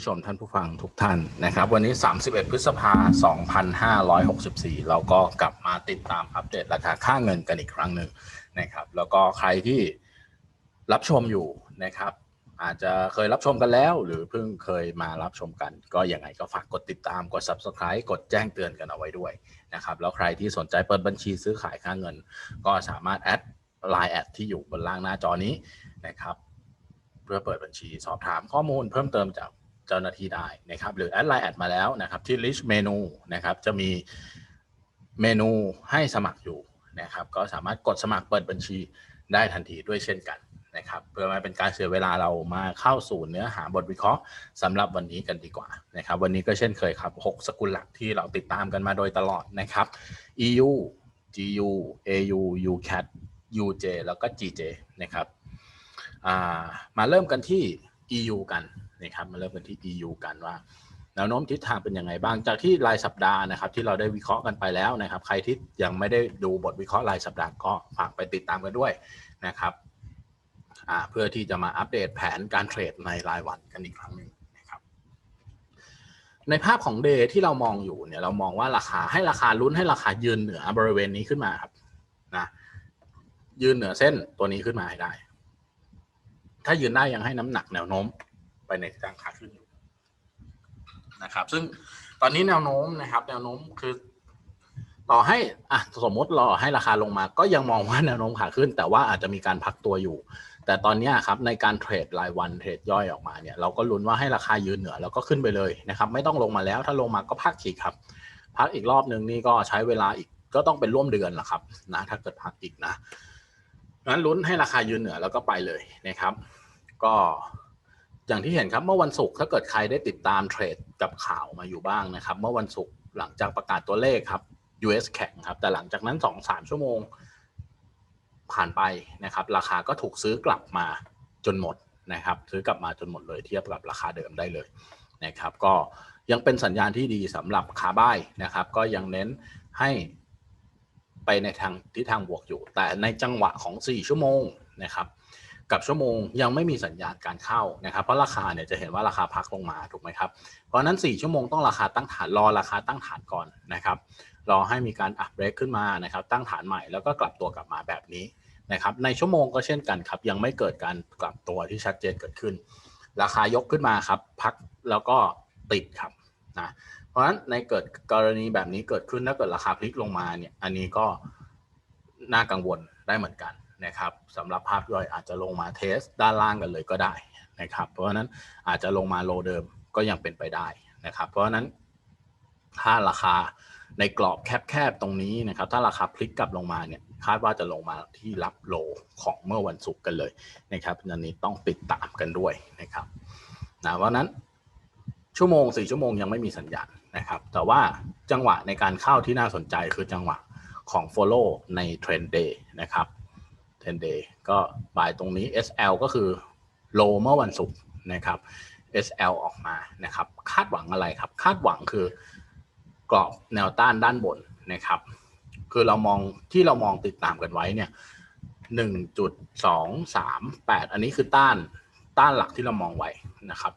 ท่านผู้ชมท่านผู้ฟังทุกท่านนะครับ วันนี้ 31 พฤษภา2564 เราก็กลับมาติดตามอัปเดตราคาค่าเงินกันอีกครั้งหนึ่งนะครับ แล้วก็ใครที่รับชมอยู่นะครับ อาจจะเคยรับชมกันแล้ว หรือเพิ่งเคยมารับชมกัน ก็ยังไงก็ฝากกดติดตามกด subscribe กดแจ้งเตือนกันเอาไว้ด้วยนะครับแล้วใครที่สนใจเปิดบัญชีซื้อขายค่าเงิน ก็สามารถแอด Line แอดที่อยู่บนล่างหน้าจอนี้นะครับเพื่อเปิดบัญชีสอบถามข้อมูลเพิ่มเติมจาก เจ้าหน้าที่ได้นะครับหรือแอดไลน์แอดมาแล้วนะครับที่ list menu นะครับจะมีเมนูให้สมัครอยู่นะครับก็สามารถกดสมัครเปิดบัญชีได้ทันทีด้วยเช่นกันนะครับเพื่อไม่เป็นการเสียเวลาเรามาเข้าสู่เนื้อหาบทวิเคราะห์สำหรับวันนี้กันดีกว่านะครับวันนี้ก็เช่นเคยครับ 6 สกุลหลักที่เราติดตามกันมาโดยตลอดนะครับ EU GU AU UCAT UJ แล้วก็ GJ นะครับามาเริ่มกันที่ EU กัน นะครับมาเริ่มกันที่ EU กันว่าแนวโน้มทิศทางเป็นยังไงบ้าง จากที่รายสัปดาห์นะครับที่เราได้วิเคราะห์กันไปแล้วนะครับ ใครที่ยังไม่ได้ดูบทวิเคราะห์รายสัปดาห์ก็ฝากไปติดตามกันด้วยนะครับเพื่อที่จะมาอัปเดตแผนการเทรดในรายวันกันอีกครั้งหนึ่งนะครับในภาพของเดย์ที่เรามองอยู่เนี่ยเรามองว่าราคาให้ราคาลุ้นให้ราคายืนเหนือบริเวณนี้ขึ้นมาครับนะยืนเหนือเส้นตัวนี้ขึ้นมาให้ได้ ถ้ายืนได้ยังให้น้ำหนักแนวโน้ม ไปในทิศทางขาขึ้นอยู่นะครับ ซึ่งตอนนี้แนวโน้มนะครับ แนวโน้มคือต่อให้อะสมมติรอให้ราคาลงมา ก็ยังมองว่าแนวโน้มขาขึ้น แต่ว่าอาจจะมีการพักตัวอยู่ แต่ตอนนี้ครับในการเทรดรายวันเทรดย่อยออกมาเนี่ยเราก็ลุ้นว่าให้ราคายืนเหนือแล้วก็ขึ้นไปเลยนะครับ ไม่ต้องลงมาแล้ว ถ้าลงมาก็พักอีกครับ พักอีกรอบหนึ่งนี่ก็ใช้เวลาอีกก็ต้องเป็นร่วมเดือนละครับนะถ้าเกิดพักอีกนะงั้นลุ้นให้ราคายืนเหนือแล้วก็ไปเลยนะครับ ก็ อย่างที่เห็นครับเมื่อวันศุกร์ถ้าเกิดใครได้ติดตามเทรดกับข่าวมาอยู่บ้างนะครับ เมื่อวันศุกร์หลังจากประกาศตัวเลขครับ US แข็งครับ แต่หลังจากนั้น 2-3 ชั่วโมงผ่านไปนะครับ ราคาก็ถูกซื้อกลับมาจนหมดนะครับ ซื้อกลับมาจนหมดเลยเทียบกับราคาเดิมได้เลยนะครับ ก็ยังเป็นสัญญาณที่ดีสำหรับขาบ้ายนะครับ ก็ยังเน้นให้ไปในทางทิศทางบวกอยู่ แต่ในจังหวะของ 4 ชั่วโมงนะครับ กับชั่วโมงยังไม่มีสัญญาณการเข้านะครับ เพราะราคาเนี่ยจะเห็นว่าราคาพักลงมาถูกไหมครับ เพราะนั้น 4 ชั่วโมงต้องราคาตั้งฐานรอราคาตั้งฐานก่อนนะครับรอให้มีการอัพเบรกขึ้นมานะครับ ตั้งฐานใหม่แล้วก็กลับตัวกลับมาแบบนี้นะครับ ในชั่วโมงก็เช่นกันครับ ยังไม่เกิดการกลับตัวที่ชัดเจนเกิดขึ้น ราคายกขึ้นมาครับ พักแล้วก็ติดครับนะเพราะฉะนั้นในเกิดกรณีแบบนี้เกิดขึ้นถ้าเกิดราคาพลิกลงมาเนี่ยอันนี้ก็น่ากังวลได้เหมือนกัน นะครับสำหรับภาพย่อยอาจจะลงมาเทสด้านล่างกันเลยก็ได้นะครับ เพราะฉะนั้นอาจจะลงมาโลเดิมก็ยังเป็นไปได้นะครับ เพราะฉะนั้นถ้าราคาในกรอบแคบๆตรงนี้นะครับ ถ้าราคาพลิกกลับลงมาเนี่ยคาดว่าจะลงมาที่รับโลของเมื่อวันศุกร์กันเลยนะครับอันนี้ต้องติดตามกันด้วยนะครับนะเพราะฉะนั้นชั่วโมงสี่ชั่วโมงยังไม่มีสัญญาณนะครับ แต่ว่าจังหวะในการเข้าที่น่าสนใจคือจังหวะของ follow ใน trend day นะครับ trend day ก็บายตรงนี้ SL ก็คือ low เมื่อวันศุกร์นะครับ SL ออกมานะครับ คาดหวังอะไรครับ คาดหวังคือกรอบแนวต้านด้านบนนะครับ คือเรามองที่เรามองติดตามกันไว้เนี่ยหนึ่งจุดสองสามแปดอันนี้คือต้านต้านหลักที่เรามองไว้นะครับ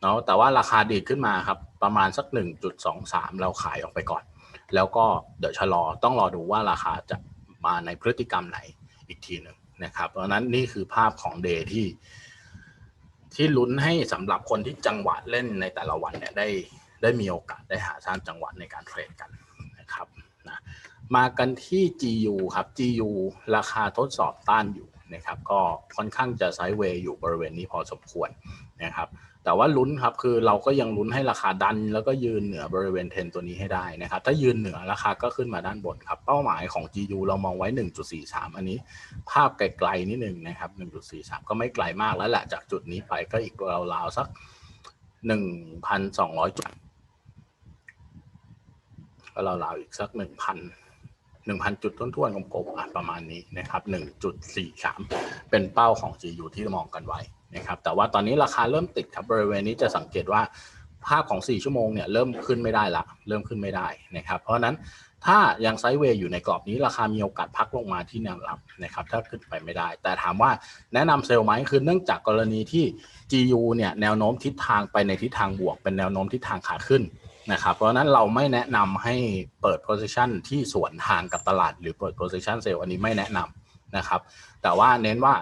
เนาะแต่ว่าราคาดีขึ้นมาครับ ประมาณสัก 1.23 เราขายออกไปก่อน แล้วก็เดี๋ยวชะลอต้องรอดูว่าราคาจะมาในพฤติกรรมไหน อีกทีหนึ่งนะครับ เพราะนั้นนี่คือภาพของเดย์ที่ที่ลุ้นให้สำหรับคนที่จังหวะเล่นในแต่ละวันเนี่ยได้ได้มีโอกาสได้หาสร้างจังหวะในการเทรดกันนะครับ มากันที่ GU ครับ GU ราคาทดสอบต้านอยู่นะครับ ก็ค่อนข้างจะไซด์เวย์อยู่บริเวณนี้พอสมควรนะครับ แต่ว่าลุ้นครับคือเราก็ยังลุ้นให้ราคาดัน แล้วก็ยืนเหนือบริเวณเทรนตัวนี้ให้ได้นะครับ ถ้ายืนเหนือราคาก็ขึ้นมาด้านบนครับ เป้าหมายของ GU เรามองไว้ 1.43 อันนี้ ภาพไกลๆนิดนึงนะครับ 1.43 ก็ไม่ไกลมากแล้วแหละจากจุดนี้ไปก็อีกราวๆสัก 1,200 จุดก็ราวๆอีกสัก 1,000 1,000 จุดท้วนๆกลมๆประมาณนี้นะครับ1.43 เป็นเป้าของ GU ที่มองกันไว้นะครับแต่ว่าตอนนี้ราคาเริ่มติดครับบริเวณนี้จะสังเกตว่าภาพของ 4 ชั่วโมงเนี่ยเริ่มขึ้นไม่ได้ละเริ่มขึ้นไม่ได้นะครับเพราะนั้นถ้ายังไซด์เวย์อยู่ในกรอบนี้ราคามีโอกาสพักลงมาที่แนวรับนะครับถ้าขึ้นไปไม่ได้ แต่ถามว่าแนะนำเซลล์ไหมคือเนื่องจากกรณีที่ GU เนี่ยแนวโน้มทิศทางไปในทิศทางบวก เป็นแนวโน้มทิศทางขาขึ้น นะครับเพราะนั้นเราไม่แนะนำให้เปิด position ที่สวนทางกับตลาด หรือเปิด position sale อันนี้ไม่แนะนำนะครับ แต่ว่าเน้นว่า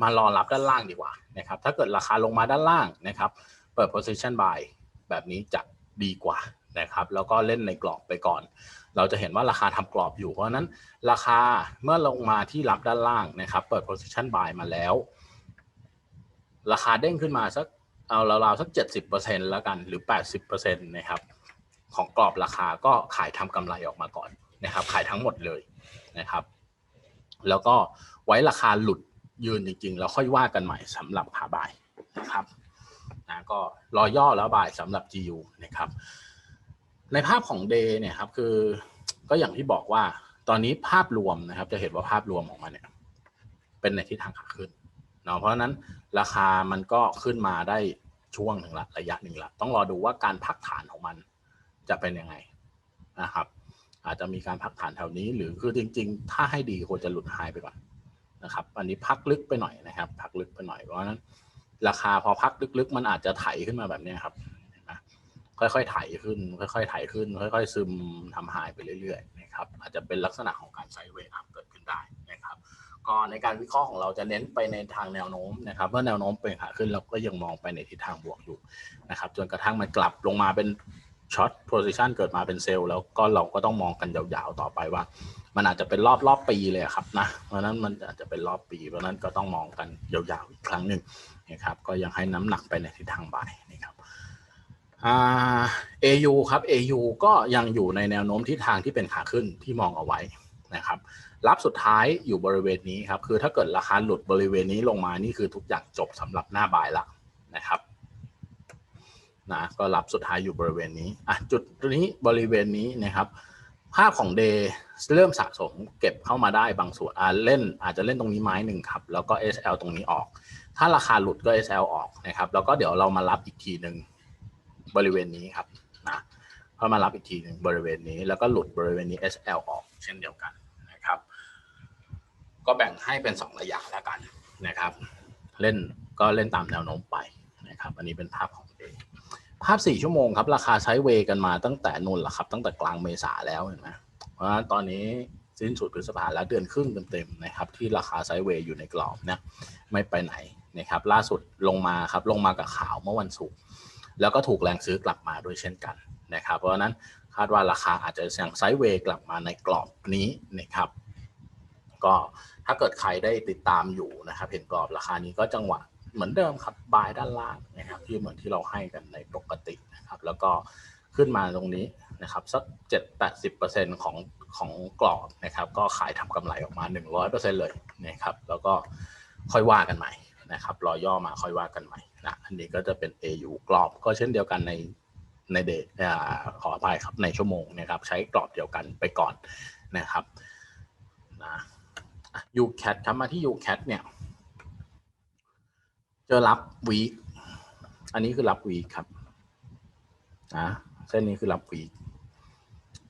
มารอรับด้านล่างดีกว่านะครับ ถ้าเกิดราคาลงมาด้านล่างนะครับ เปิด position buy แบบนี้จะดีกว่านะครับ แล้วก็เล่นในกรอบไปก่อน เราจะเห็นว่าราคาทำกรอบอยู่ เพราะฉะนั้นราคาเมื่อลงมาที่รับด้านล่างนะครับ เปิด position buy มาแล้ว ราคาเด้งขึ้นมาสักเอาราวๆสัก 70%แล้วกันหรือ 80%นะครับ ของกรอบราคาก็ขายทำกำไรออกมาก่อนนะครับ ขายทั้งหมดเลยนะครับ แล้วก็ไว้ราคาหลุดยืนจริงๆ แล้วค่อยว่ากันใหม่สำหรับขาบายนะครับนะก็รอย่อแล้วบายสำหรับ GU นะครับ ในภาพของ Day เนี่ยครับคือก็อย่างที่บอกว่าตอนนี้ภาพรวมนะครับ จะเห็นว่าภาพรวมของมันเนี่ย เป็นในทิศทางขาขึ้นเนาะเพราะนั้นราคามันก็ขึ้นมาได้ช่วงหนึ่งละระยะหนึ่งละต้องรอดูว่าการพักฐานของมัน จะเป็นยังไงนะครับ อาจจะมีการพักฐานแถวนี้ หรือคือจริง ๆ ถ้าให้ดีควรจะหลุดไฮไปก่อนนะครับ อันนี้พักลึกไปหน่อยนะครับ พักลึกไปหน่อยเพราะนั้น ราคาพอพักลึกๆ มันอาจจะไถขึ้นมาแบบนี้ครับค่อยๆไถขึ้น ค่อยๆไถขึ้น ค่อย ๆ ซึมทำไฮไปเรื่อยๆนะครับ อาจจะเป็นลักษณะของการไซเวย์อัพเกิดขึ้นได้นะครับ ก็ในการวิเคราะห์ของเราจะเน้นไปในทางแนวโน้มนะครับเมื่อแนวโน้มเป็นขาขึ้นเราก็ยังมองไปในทิศทางบวกอยู่นะครับ จนกระทั่งมันกลับลงมาเป็น ช็อตโพซิชันเกิดมาเป็นเซลล์แล้วก็เราก็ต้องมองกันยาวๆต่อไปว่า มันอาจจะเป็นรอบรอบปีเลยครับนะเพราะนั้นมันอาจจะเป็นรอบปี เพราะนั้นก็ต้องมองกันยาวๆอีกครั้งหนึ่งนะครับก็ยังให้น้ำหนักไปในทิศทางบ่ายนะครับเอ่า AU ครับ AU ก็ยังอยู่ในแนวโน้มทิศทางที่เป็นขาขึ้นที่มองเอาไว้นะครับรับสุดท้ายอยู่บริเวณนี้ครับคือถ้าเกิดราคาหลุดบริเวณนี้ลงมานี่คือทุกอย่างจบสำหรับหน้าบ่ายละนะครับ นะก็รับสุดท้ายอยู่บริเวณนี้อะจุดนี้บริเวณนี้นะครับภาพของ Day เริ่มสะสมเก็บเข้ามาได้บางส่วนอ่าเล่นอาจจะเล่นตรงนี้ไม้หนึ่งครับ แล้วก็ SL ตรงนี้ออก ถ้าราคาหลุดก็ SL ออกนะครับ แล้วก็เดี๋ยวเรามารับอีกทีหนึ่งบริเวณนี้ครับนะพอมารับอีกทีหนึ่งบริเวณนี้ แล้วก็หลุดบริเวณนี้ SL ออกเช่นเดียวกันนะครับ ก็แบ่งให้เป็น 2 ระยะแล้วกันนะครับ เล่นก็เล่นตามแนวโน้มไปนะครับ อันนี้เป็นภาพของ ภาพ 4 ชั่วโมงครับ ราคาใช้เวย์กันมาตั้งแต่นนแหละครับ ตั้งแต่กลางเมษาแล้วเห็นไหมเพราะฉะนั้นตอนนี้สิ้นสุดพฤษภาแล้วเดือนครึ่งเต็มๆนะครับ ที่ราคาไซด์เวย์อยู่ในกรอบนะไม่ไปไหนนะครับ ล่าสุดลงมาครับลงมากับข่าวเมื่อวันศุกร์แล้วก็ถูกแรงซื้อกลับมาด้วยเช่นกันนะครับ เพราะฉะนั้นคาดว่าราคาอาจจะยังไซด์เวย์กลับมาในกรอบนี้นะครับ ก็ถ้าเกิดใครได้ติดตามอยู่นะครับ เห็นกรอบราคานี้ก็จังหวะ เหมือนเดิมครับบายด้านล่างนะครับที่เหมือนที่เราให้กันในปกตินะครับ แล้วก็ขึ้นมาตรงนี้นะครับสักเจ็ดแปดสิบเปอร์เซ็นของของกรอบนะครับ ก็ขายทำกำไรออกมาหนึ่งร้อยเปอร์เซ็นเลยนะครับ แล้วก็ค่อยว่ากันใหม่นะครับรอย่อมาค่อยว่ากันใหม่นะอันนี้ก็จะเป็น AU กรอบก็เช่นเดียวกันในในเดทขออภัยครับในชั่วโมงนะครับ ใช้กรอบเดียวกันไปก่อนนะครับนะ UCAT ครับมาที่ UCAT เนี่ย จอรับวีคอันนี้คือรับวีคครับนะเส้นนี้คือรับวีค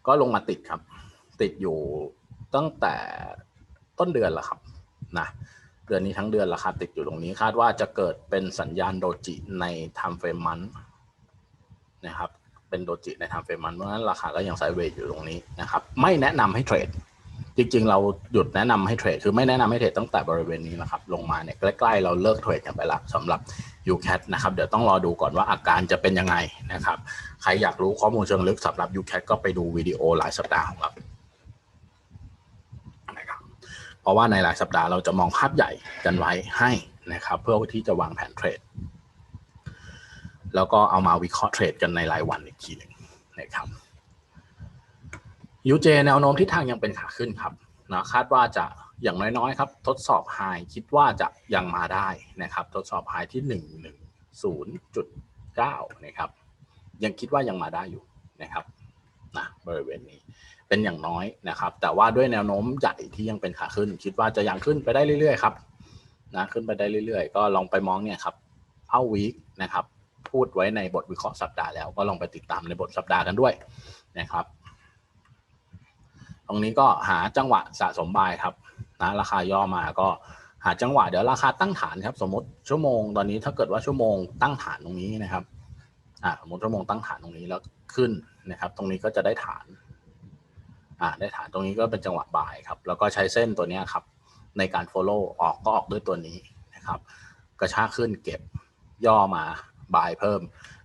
ก็ลงมาติดครับ ติดอยู่ตั้งแต่ต้นเดือนแล้วครับนะเดือนนี้ทั้งเดือนราคาติดอยู่ตรงนี้คาดว่าจะเกิดเป็นสัญญาณโดจิใน time frame มันนะครับเป็นโดจิใน time frame มันเพราะฉะนั้นราคาก็ยังไซด์เวย์อยู่ตรงนี้นะครับ ไม่แนะนำให้เทรด จริง ๆ เราหยุดแนะนำให้เทรดคือไม่แนะนำให้เทรดตั้งแต่บริเวณนี้นะครับลงมาเนี่ยใกล้ๆเราเลิกเทรดกันไปละสำหรับ UCAT นะครับเดี๋ยวต้องรอดูก่อนว่าอาการจะเป็นยังไงนะครับ ใครอยากรู้ข้อมูลเชิงลึกสำหรับ UCAT ก็ไปดูวิดีโอหลายสัปดาห์ของเรานะครับเพราะว่าในหลายสัปดาห์เราจะมองภาพใหญ่กันไว้ให้นะครับ เพื่อที่จะวางแผนเทรด แล้วก็เอามาวิเคราะห์เทรดกันในรายวันอีกทีหนึ่งนะครับ ยูเจแนวโน้มทิศทางยังเป็นขาขึ้นครับนะคาดว่าจะอย่างน้อยๆครับ ทดสอบไฮคิดว่าจะยังมาได้นะครับ ทดสอบไฮที่หนึ่งหนึ่งศูนย์จุดเก้านะครับ ยังคิดว่ายังมาได้อยู่นะครับนะบริเวณนี้เป็นอย่างน้อยนะครับ แต่ว่าด้วยแนวโน้มใหญ่ที่ยังเป็นขาขึ้น คิดว่าจะยังขึ้นไปได้เรื่อยๆครับนะขึ้นไปได้เรื่อยๆ ก็ลองไปมองเนี่ยครับเอาวีคนะครับ พูดไว้ในบทวิเคราะห์สัปดาห์แล้วก็ลองไปติดตามในบทสัปดาห์กันด้วยนะครับ ตรงนี้ก็หาจังหวะสะสมบายครับนะราคาย่อมาก็หาจังหวะเดี๋ยวราคาตั้งฐานครับ สมมติชั่วโมงตอนนี้ถ้าเกิดว่าชั่วโมงตั้งฐานตรงนี้นะครับอ่าสมมติชั่วโมงตั้งฐานตรงนี้แล้วขึ้นนะครับ ตรงนี้ก็จะได้ฐานอ่าได้ฐานตรงนี้ก็เป็นจังหวะบายครับ แล้วก็ใช้เส้นตัวนี้ครับ ในการ follow ออกก็ออกด้วยตัวนี้นะครับ กระชากขึ้นเก็บย่อมาบายเพิ่ม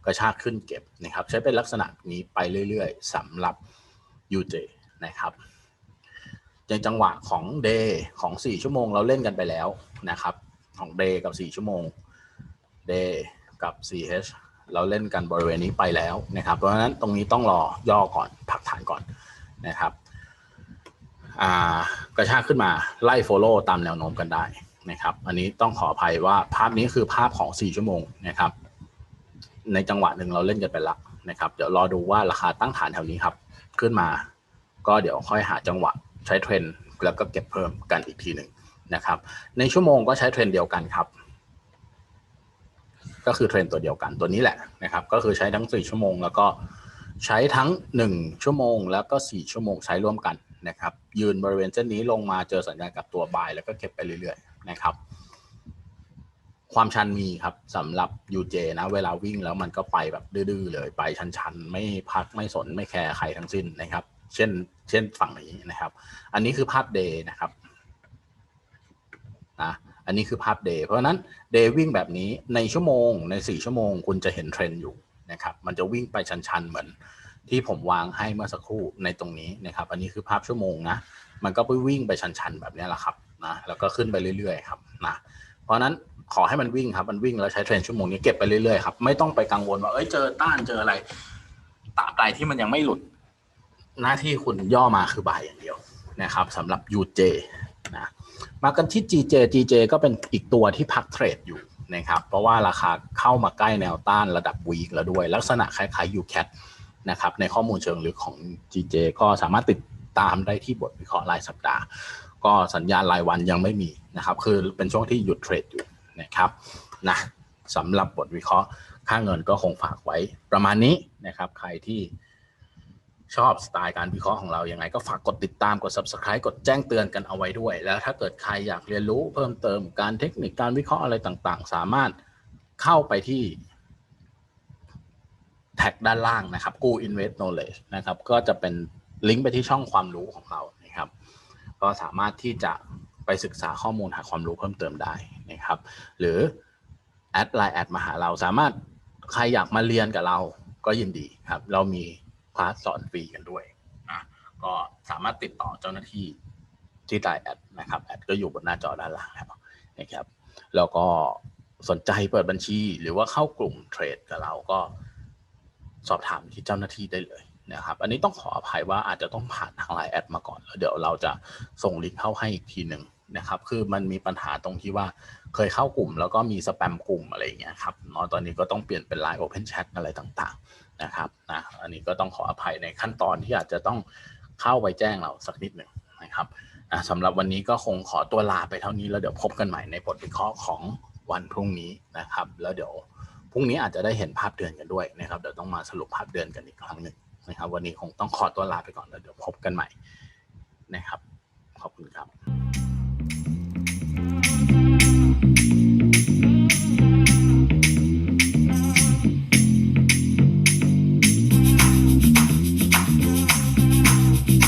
กระชากขึ้นเก็บนะครับ ใช้เป็นลักษณะนี้ไปเรื่อย ๆสำหรับ UJ นะครับในจังหวะของ Day ของ 4 ชั่วโมงเราเล่นกันไปแล้วนะครับ ของ Day กับ 4 ชั่วโมง Day กับ 4H เราเล่นกันบริเวณนี้ไปแล้วนะครับ เพราะฉะนั้นตรงนี้ต้องรอย่อก่อนพักฐานก่อนนะครับกระชากขึ้นมาไล่ Follow ตามแนวโน้มกันได้นะครับ อันนี้ต้องขออภัยว่าภาพนี้คือภาพของ 4 ชั่วโมงนะครับ ในจังหวะหนึ่งเราเล่นกันไปละนะครับ เดี๋ยวรอดูว่าราคาตั้งฐานแถวนี้ครับ ขึ้นมา ก็เดี๋ยวค่อยหาจังหวะใช้เทรนแล้วก็เก็บเพิ่มกันอีกทีหนึ่งนะครับ ในชั่วโมงก็ใช้เทรนเดียวกันครับ ก็คือเทรนตัวเดียวกันตัวนี้แหละนะครับ ก็คือใช้ทั้ง4ชั่วโมง แล้วก็ใช้ทั้ง 1 ชั่วโมง แล้วก็ 4 ชั่วโมงใช้ร่วมกันนะครับ ยืนบริเวณเส้นนี้ลงมาเจอสัญญาณกับตัวบาย แล้วก็เก็บไปเรื่อยๆนะครับ ความชันมีครับสำหรับ UJ นะ เวลาวิ่งแล้วมันก็ไปแบบดื้อๆเลยไปชันๆ ไม่พักไม่สนไม่แคร์ใครทั้งสิ้นนะครับ เช่น เช่นฝั่งนี้นะครับ อันนี้คือภาพ day นะครับนะอันนี้คือภาพ day เพราะนั้น day วิ่งแบบนี้ในชั่วโมงใน 4 ชั่วโมง คุณจะเห็นเทรนด์อยู่นะครับ มันจะวิ่งไปชันๆเหมือนที่ผมวางให้เมื่อสักครู่ในตรงนี้นะครับ อันนี้คือภาพชั่วโมงนะ มันก็ไปวิ่งไปชันๆแบบนี้แหละครับนะ แล้วก็ขึ้นไปเรื่อยๆครับนะ เพราะฉะนั้นขอให้มันวิ่งครับ มันวิ่งแล้วใช้เทรนชั่วโมงนี้เก็บไปเรื่อยๆครับ ไม่ต้องไปกังวลว่า เอ้ย เจอต้าน เจออะไรตราบใดที่มันยังไม่หลุด หน้าที่คุณย่อมาคือบายอย่างเดียวนะครับสำหรับ UJ นะมากันที่ GJ GJ ก็เป็นอีกตัวที่พักเทรดอยู่นะครับ เพราะว่าราคาเข้ามาใกล้แนวต้านระดับวีคแล้วด้วย ลักษณะคล้ายๆ UCAT นะครับในข้อมูลเชิงลึกของ GJ ก็สามารถติดตามได้ที่บทวิเคราะห์รายสัปดาห์ ก็สัญญาณรายวันยังไม่มีนะครับ คือเป็นช่วงที่หยุดเทรดอยู่นะครับนะสำหรับบทวิเคราะห์ค่าเงินก็คงฝากไว้ประมาณนี้นะครับ ใครที่ ชอบสไตล์การวิเคราะห์ของเรายังไง ก็ฝากกดติดตามกด subscribe กดแจ้งเตือนกันเอาไว้ด้วย แล้วถ้าเกิดใครอยากเรียนรู้เพิ่มเติมการเทคนิคการวิเคราะห์อะไรต่างๆ สามารถเข้าไปที่แท็กด้านล่างนะครับ Go Invest Knowledge นะครับ ก็จะเป็นลิงก์ไปที่ช่องความรู้ของเรานะครับ ก็สามารถที่จะไปศึกษาข้อมูลหาความรู้เพิ่มเติมได้นะครับ หรือแอดไลน์แอดมาหาเราสามารถใครอยากมาเรียนกับเราก็ยินดีครับ เรามี คลาสสอนฟรีกันด้วยนะก็สามารถติดต่อเจ้าหน้าที่ที่ไลน์แอดนะครับแอดก็อยู่บนหน้าจอด้านล่างแล้วนะครับแล้วก็สนใจเปิดบัญชี หรือว่าเข้ากลุ่มเทรดกับเราก็สอบถามที่เจ้าหน้าที่ได้เลยนะครับ อันนี้ต้องขออภัยว่าอาจจะต้องผ่านทางไลน์แอดมาก่อนแล้วเดี๋ยวเราจะส่งลิงก์เข้าให้อีกทีหนึ่งนะครับ คือมันมีปัญหาตรงที่ว่าเคยเข้ากลุ่ม แล้วก็มีสแปมกลุ่มอะไรอย่างเงี้ยครับเนาะตอนนี้ก็ต้องเปลี่ยนเป็น Line Open Chat อะไรต่าง นะครับนะอันนี้ก็ต้องขออภัยในขั้นตอนที่อาจจะต้องเข้าไปแจ้งเราสักนิดหนึ่งนะครับนะสำหรับวันนี้ก็คงขอตัวลาไปเท่านี้แล้วเดี๋ยวพบกันใหม่ในบทวิเคราะห์ของวันพรุ่งนี้นะครับ แล้วเดี๋ยวพรุ่งนี้อาจจะได้เห็นภาพเดือนกันด้วยนะครับเดี๋ยวต้องมาสรุปภาพเดือนกันอีกครั้งหนึ่งนะครับ วันนี้คงต้องขอตัวลาไปก่อนแล้วเดี๋ยวพบกันใหม่นะครับ ขอบคุณครับ